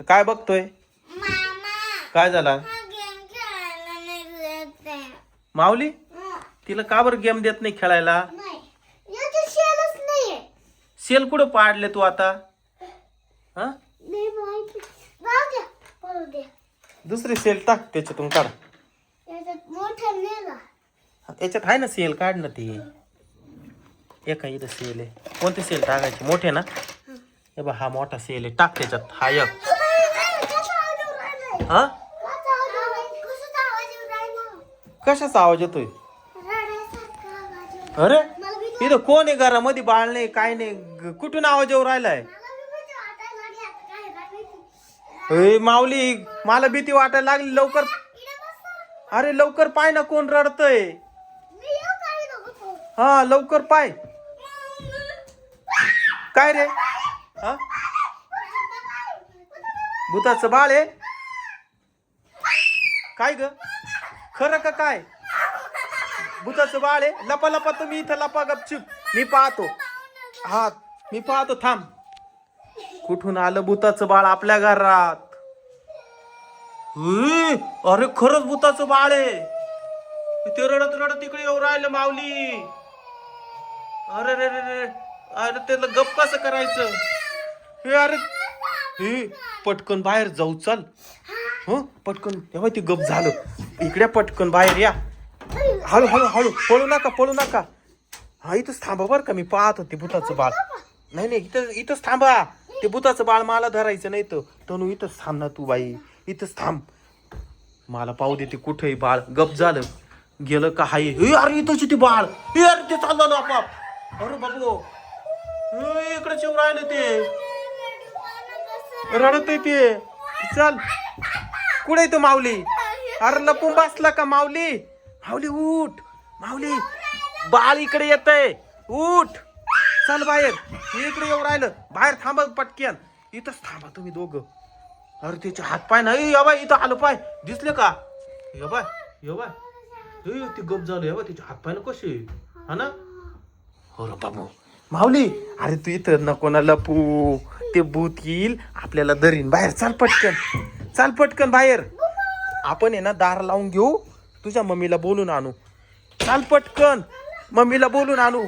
काय बघतोय? मामा काय झाला? गेम खेळायला नाही देत आहे. माऊली. तिला का बरं गेम देत नाही खेळायला? सेल कुठं पाडले तू आता? हा? दुसरी सेल टाक त्याच्यातून काढ. याच्यात आहे ना सेल काढ ना ती. एका इथं सेल आहे. कोणती सेल टाकायची? मोठे ना? हे. बा हा मोठा सेल आहे. टाक त्याच्यात. हा एक. हा? कशाचा आवाज येतोय? अरे इथं कोण आहे घरामध्ये? बाळ नाही काय नाही ग- कुठून आवाज येऊ राहिलाय? माऊली मला भीती वाटायला लागली लवकर अरे लवकर पाय ना कोण रडतय. हा लवकर पाय. काय रे? हा? भूताचं बाळ आहे? काय ग? खरं का काय? भूताचं बाळ आहे. लपा लपा तुम्ही इथं लपा गपचूप. मी पाहतो. हा मी पाहतो. थांब. कुठून आलं भूताचं बाळ आपल्या घरात? अरे खरंच भूताचं बाळ आहे. ते रडत रडत तिकडे येऊ राहिलं माऊली. अरे रे रे रे अरे त्याला गप कसं करायचं? हे अरे. हे पटकन बाहेर जाऊ चल. हो? पटकन. तेव्हा ते गप झालं. इकडे पटकन बाहेर या. हळू हळू हळू. पळू नका पळू नका. हा इथंच थांबा बरं का. मी पाहत होते भूताचं बाळ. नाही नाही इथं इथंच थांबा. ते भूताचं बाळ मला धरायचं नाही तर. तनू इथंच थांब ना तू बाई. इथंच थांब. मला पाहू देते कुठेही बाळ. गप झालं. गेलं का हाय? अरे इथंच ते बाळ. अरे ते चाललं ना आपाप. अरे बाबू इकडे चिव राहिलं ते. रडत आहे ते. चल. कुठे तो माऊली? अरे लपून बसला का माऊली? माऊली उठ. माऊली बाळ इकडे येत आहे उठ. चल बाहेर. इकडे येऊ राहिलं. बाहेर थांबा पटक्यान इथंच थांबा तुम्ही दोघं. अरे त्याचे हात पाय नाही. या बाय इथं आलं पाय. दिसले का? या बाय या बाय. ते गप झालं. या बाय त्याचे हात पाय ना कसे? हा ना? हो रे बाबू. माऊली अरे तू इथं नको ना लपू. ते भूत येईल. आपल्याला धरीन. बाहेर चाल पटकन. चाल पटकन बाहेर. आपण आहे ना दार लावून घेऊ. तुझ्या मम्मीला बोलून आणू. चाल पटकन. मम्मीला बोलून आणू.